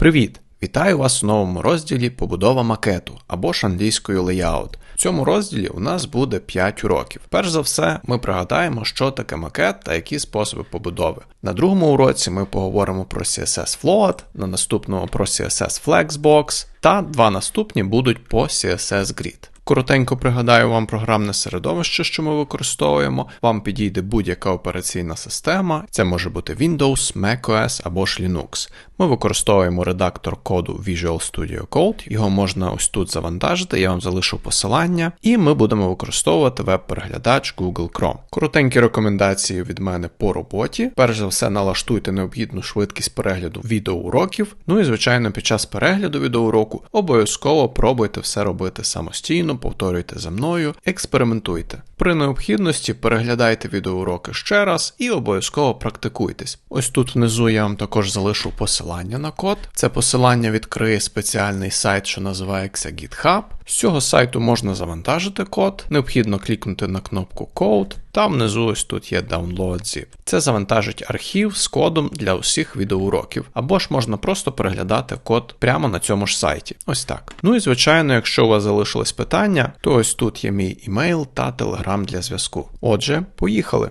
Привіт! Вітаю вас у новому розділі Побудова макету або ж англійською layout. В цьому розділі у нас буде 5 уроків. Перш за все, ми пригадаємо, що таке макет та які способи побудови. На другому уроці ми поговоримо про CSS Float, на наступному про CSS Flexbox, та два наступні будуть по CSS Grid. Коротенько пригадаю вам програмне середовище, що ми використовуємо. Вам підійде будь-яка операційна система. Це може бути Windows, macOS або ж Linux. Ми використовуємо редактор коду Visual Studio Code, його можна ось тут завантажити, я вам залишу посилання, і ми будемо використовувати веб-переглядач Google Chrome. Коротенькі рекомендації від мене по роботі. Перш за все, налаштуйте необхідну швидкість перегляду відеоуроків. Ну і, звичайно, під час перегляду відеоуроку обов'язково пробуйте все робити самостійно, повторюйте за мною, експериментуйте. При необхідності переглядайте відеоуроки ще раз і обов'язково практикуйтесь. Ось тут внизу я вам також залишу посилання на код. Це посилання відкриє спеціальний сайт, що називається GitHub. З цього сайту можна завантажити код, необхідно клікнути на кнопку Code, та внизу ось тут є Download Zip. Це завантажить архів з кодом для усіх відеоуроків, або ж можна просто переглядати код прямо на цьому ж сайті. Ось так. Ну і звичайно, якщо у вас залишились питання, то ось тут є мій імейл та телеграм для зв'язку. Отже, поїхали.